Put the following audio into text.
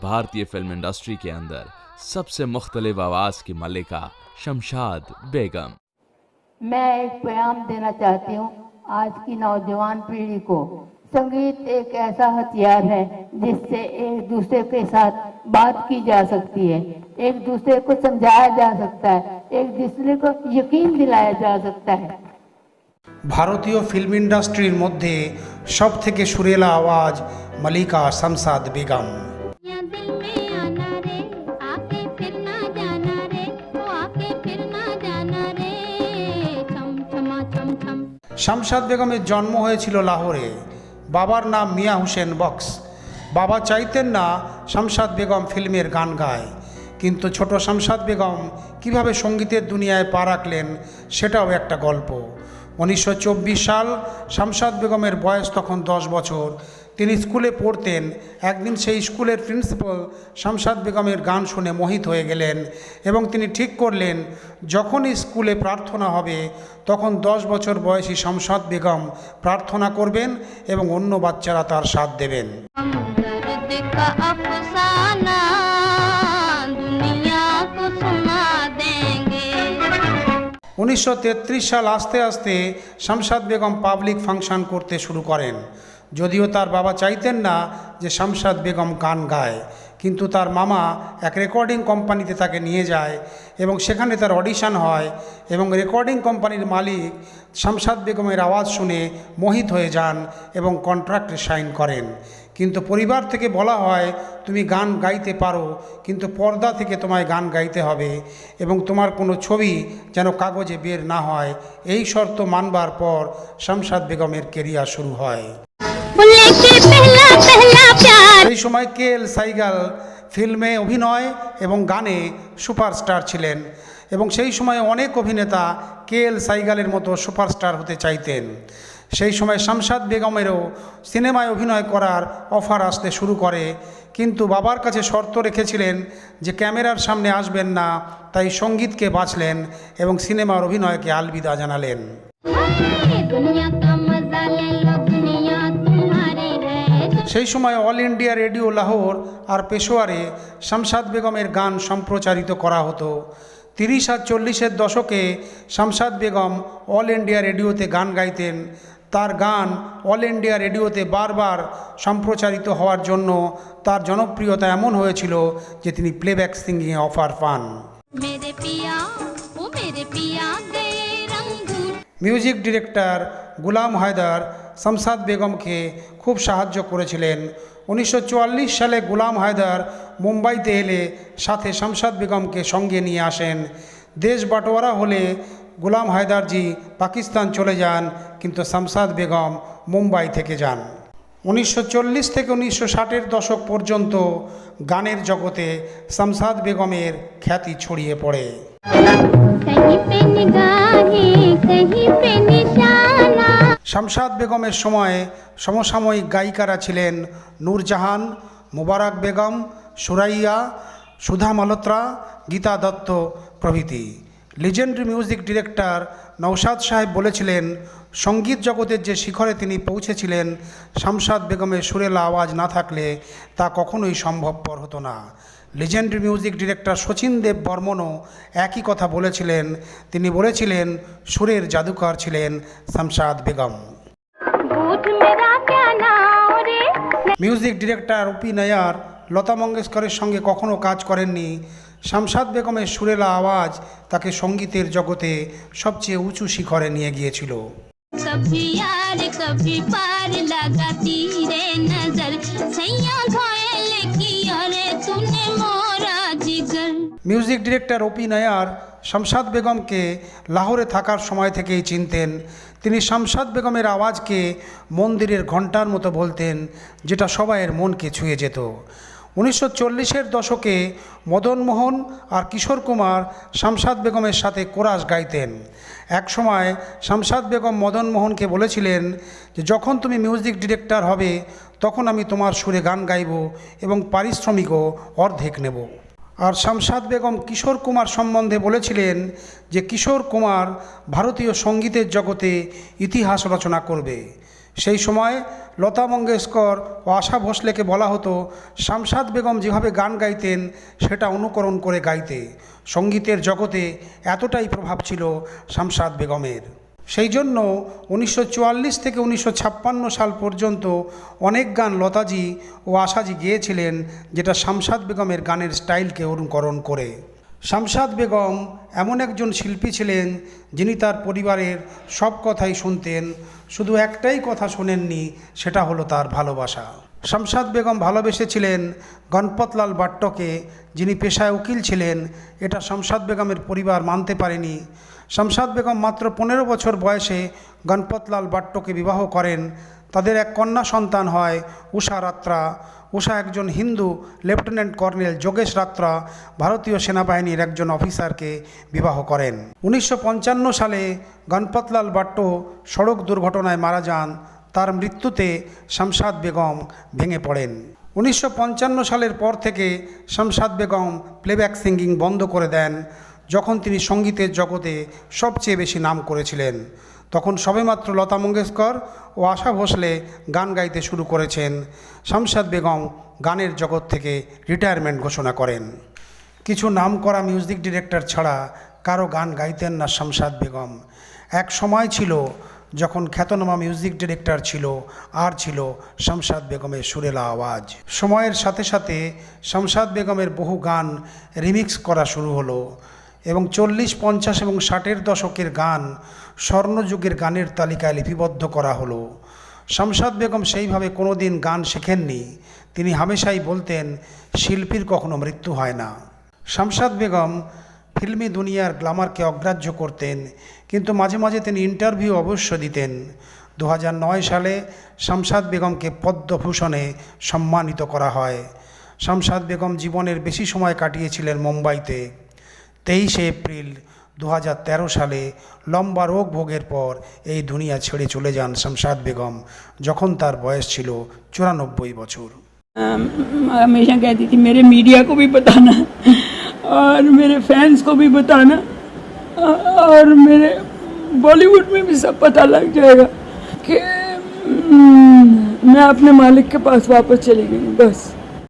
भारतीय film industry के अंदर सबसे मुख्तलिफ आवाज़ की मलिका शमशाद बेगम मैं एक पैगाम देना चाहती हूँ आज की नौजवान पीढ़ी को संगीत एक ऐसा हथियार है जिससे एक दूसरे के साथ बात की जा सकती है एक दूसरे को समझाया जा सकता है एक दूसरे को यकीन दिलाया जा सकता है ভারতীয় ফিল্ম ইন্ডাস্ট্রির মধ্যে সব থেকে সুরেলা আওয়াজ মালিকা শামসাদ বেগম শামসাদ বেগমের জন্ম হয়েছিল লাহোরে। বাবার নাম মিয়া হুসেন বক্স। বাবা চাইতেন না শামসাদ বেগম ফিল্মের গান গায়। কিন্তু ছোট শামসাদ বেগম কীভাবে সঙ্গীতের দুনিয়ায় পা রাখলেন, সেটাও একটা গল্প। উনিশশো চব্বিশ সাল শামসাদ বেগমের বয়স তখন দশ বছর। তিনি স্কুলে পড়তেন। একদিন সেই স্কুলের প্রিন্সিপাল শামসাদ বেগমের গান শুনে মোহিত হয়ে গেলেন এবং তিনি ঠিক করলেন যখনই স্কুলে প্রার্থনা হবে তখন দশ বছর বয়সী শামসাদ বেগম প্রার্থনা করবেন এবং অন্য বাচ্চারা তার সাথ দেবেন। উনিশশো তেত্রিশ সাল আস্তে আস্তে শামসাদ বেগম পাবলিক ফাংশন করতে শুরু করেন। যদিও তার বাবা চাইতেন না যে শামসাদ বেগম গান গায়, কিন্তু তার মামা এক রেকর্ডিং কোম্পানিতে তাকে নিয়ে যায় এবং সেখানে তার অডিশন হয় এবং রেকর্ডিং কোম্পানির মালিক শামসাদ বেগমের আওয়াজ শুনে মোহিত হয়ে যান এবং কন্ট্রাক্টে সাইন করেন। কিন্তু পরিবার থেকে বলা হয়, তুমি গান গাইতে পারো, কিন্তু পর্দা থেকে তোমায় গান গাইতে হবে এবং তোমার কোনো ছবি যেন কাগজে বের না হয়। এই শর্ত মানবার পর শামসাদ বেগমের কেরিয়ার শুরু হয়। সেই সময় কে এল সাইগাল ফিল্মে অভিনয় এবং গানে সুপারস্টার ছিলেন এবং সেই সময় অনেক অভিনেতা কে এল সাইগালের মতো সুপারস্টার হতে চাইতেন। সেই সময় শামসাদ বেগমেরও সিনেমায় অভিনয় করার অফার আসতে শুরু করে কিন্তু বাবার কাছে শর্ত রেখেছিলেন যে ক্যামেরার সামনে আসবেন না তাই সঙ্গীতকে বাঁচলেন এবং সিনেমার অভিনয়কে আলবিদা জানালেন। সেই সময় অল ইন্ডিয়া রেডিও লাহোর আর পেশোয়ারে শামসাদ বেগমের গান সম্প্রচারিত করা হতো। তিরিশ আর চল্লিশের দশকে শামসাদ বেগম অল ইন্ডিয়া রেডিওতে গান গাইতেন। তার গান অল ইন্ডিয়া রেডিওতে বারবার সম্প্রচারিত হওয়ার জন্য তার জনপ্রিয়তা এমন হয়েছিল যে তিনি প্লেব্যাক সিঙ্গিংয়ে অফার পান। মিউজিক ডিরেক্টর গুলাম হায়দার শামসাদ বেগমকে খুব সাহায্য করেছিলেন। উনিশশো চুয়াল্লিশ সালে গুলাম হায়দার মুম্বাইতে এলে সাথে শামসাদ বেগমকে সঙ্গে নিয়ে আসেন। দেশ বাটোয়ারা হলে গুলাম হায়দারজি পাকিস্তান চলে যান, কিন্তু শামসাদ বেগম মুম্বাই থেকে যান। উনিশশো চল্লিশ থেকে উনিশশো ষাটের দশক পর্যন্ত গানের জগতে শামসাদ বেগমের খ্যাতি ছড়িয়ে পড়ে। শামশাদ বেগমের সময়ে সমসাময়িক গায়িকারা ছিলেন নূরজাহান, মুবারক বেগম, সুরাইয়া, সুধা মালত্রা, গীতা দত্ত প্রভৃতি। লিজেন্ড মিউজিক ডিরেক্টর নওশাদ সাহেব বলেছিলেন, সংগীত জগতের যে শিখরে তিনি পৌঁছেছিলেন শামশাদ বেগমের সুরেলা আওয়াজ না থাকলে তা কখনোই সম্ভবপর হতো না। Legendary music director Sachin Dev বর্মনও একই কথা বলেছিলেন। তিনি বলেছিলেন সুরের জাদুকর ছিলেন Shamshad Begum. Music director O P Nayyar Lata মঙ্গেশকরের সঙ্গে কখনো কাজ করেননি। শামসাদ বেগমের সুরেলা আওয়াজ তাকে সঙ্গীতের জগতে সবচেয়ে উঁচু শিখরে নিয়ে গিয়েছিল। কভি পার নজর। সৈয়া music director O P Nayyar Shamshad বেগমকে লাহোরে থাকার সময় থেকেই চিনতেন তিনি শামসাদ বেগমের আওয়াজকে মন্দিরের ঘণ্টার মতো বলতেন যেটা সবাইয়ের মনকে ছুঁয়ে যেত উনিশশো চল্লিশের দশকে মদনমোহন আর কিশোর কুমার শামসাদ বেগমের সাথে কোরাস গাইতেন। একসময় শামসাদ বেগম মদন মোহনকে বলেছিলেন যে, যখন তুমি মিউজিক ডিরেক্টর হবে, তখন আমি তোমার সুরে গান গাইব এবং পারিশ্রমিকও অর্ধেক নেব। আর শামসাদ বেগম কিশোর কুমার সম্বন্ধে বলেছিলেন যে, কিশোর কুমার ভারতীয় সঙ্গীতের জগতে ইতিহাস রচনা করবে। সেই সময় লতা মঙ্গেশকর ও আশা ভোসলেকে বলা হতো শামসাদ বেগম যেভাবে গান গাইতেন, সেটা অনুকরণ করে গাইতে। সঙ্গীতের জগতে এতটাই প্রভাব ছিল শামসাদ বেগমের। সেই জন্য উনিশশো চুয়াল্লিশ থেকে উনিশশো ছাপ্পান্ন সাল পর্যন্ত অনেক গান লতাজি ও আশাজি গেয়েছিলেন, যেটা শামসাদ বেগমের গানের স্টাইলকে অনুকরণ করে। শামসাদ বেগম এমন একজন শিল্পী ছিলেন যিনি তার পরিবারের সব কথাই শুনতেন, শুধু একটাই কথা শোনেননি, সেটা হলো তার ভালোবাসা। শামসাদ বেগম ভালোবেসেছিলেন গণপতলাল বাট্টকে, যিনি পেশায় উকিল ছিলেন, এটা শামসাদ বেগমের পরিবার মানতে পারেনি। শামসাদ বেগম মাত্র পনেরো বছর বয়সে গণপতলাল বাট্টকে বিবাহ করেন। তাদের এক কন্যা সন্তান হয় উষা রাত্রা। উষা একজন হিন্দু, লেফটেন্যান্ট কর্নেল যোগেশ রাত্রা ভারতীয় সেনাবাহিনীর একজন অফিসারকে বিবাহ করেন। উনিশশো পঞ্চান্ন সালে গণপতলাল বাট্ট সড়ক দুর্ঘটনায় মারা যান। তার মৃত্যুতে শামসাদ বেগম ভেঙে পড়েন। উনিশশো পঞ্চান্ন সালের পর থেকে শামসাদ বেগম প্লেব্যাক সিঙ্গিং বন্ধ করে দেন, যখন তিনি সঙ্গীতের জগতে সবচেয়ে বেশি নাম করেছিলেন। তখন সবেমাত্র লতা মঙ্গেশকর ও আশা ভোসলে গান গাইতে শুরু করেছেন। শামসাদ বেগম গানের জগৎ থেকে রিটায়ারমেন্ট ঘোষণা করেন। কিছু নামকরা মিউজিক ডিরেক্টর ছাড়া কারও গান গাইতেন না শামসাদ বেগম। এক সময় ছিল যখন খ্যাতনামা মিউজিক ডিরেক্টর ছিল, আর ছিল শামসাদ বেগমের সুরেলা আওয়াজ। সময়ের সাথে সাথে শামসাদ বেগমের বহু গান রিমিক্স করা শুরু হলো। এবং চল্লিশ, পঞ্চাশ এবং ষাটের দশকের গান স্বর্ণযুগের গানের তালিকায় লিপিবদ্ধ করা হলো। শামসাদ বেগম সেইভাবে কোনো দিন গান শেখেননি। তিনি হামেশাই বলতেন, শিল্পীর কখনো মৃত্যু হয় না। শামসাদ বেগম ফিল্মি দুনিয়ার গ্লামারকে অগ্রাহ্য করতেন, কিন্তু মাঝে মাঝে তিনি ইন্টারভিউ অবশ্য দিতেন। দু হাজার নয় সালে শামসাদ বেগমকে পদ্মভূষণে সম্মানিত করা হয়। শামসাদ বেগম জীবনের বেশি সময় কাটিয়েছিলেন মুম্বাইতে। তেইশে এপ্রিল দু সালে লম্বা রোগ ভোগের পর এই দুনিয়া ছেড়ে চলে যান শামসাদ বেগম যখন তার বয়স ছিল চুরানব্বই বছর अम, हमेशा कहती थी मेरे मीडिया को भी बताना और मेरे फैंस को भी बताना और मेरे बॉलीवुड में भी सब पता लग जाएगा कि अम, मैं अपने मालिक के पास वापस चली गई बस